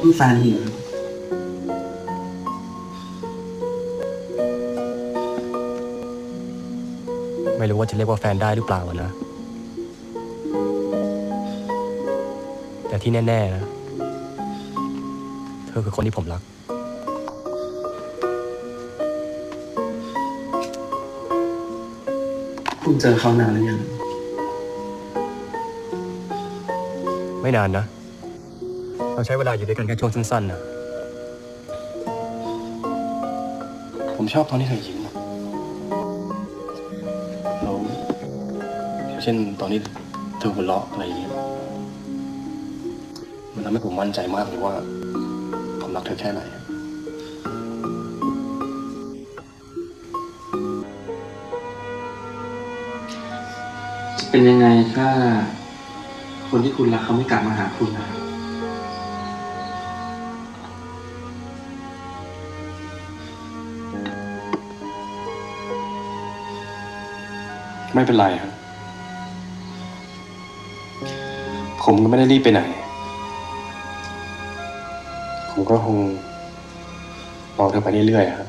พี่แฟนหิวไม่รู้ว่าจะเรียกว่าแฟนได้หรือเปล่าอะนะ แต่ที่แน่ ๆ นะ เธอคือคนที่ผมรัก คุณเจอเขานานหรือยัง ไม่นานนะ เราใช้เวลาอยู่ด้วยกันแค่ช่วงสั้นๆนะผมชอบตอนที่เธอยิ้มอะแล้วเช่นตอนนี้เธอหัวเราะอะไรอย่างเงี้ยมันทำให้ผมมั่นใจมากเลยว่า ผมรักเธอแค่ไหนอะจะเป็นยังไงถ้า คนที่คุณรักเขาไม่กลับมาหาคุณนะครับ ไม่เป็นไรครับ ผมก็ไม่ได้รีบไปไหน ผมก็คงรอเธอไปเรื่อยๆครับ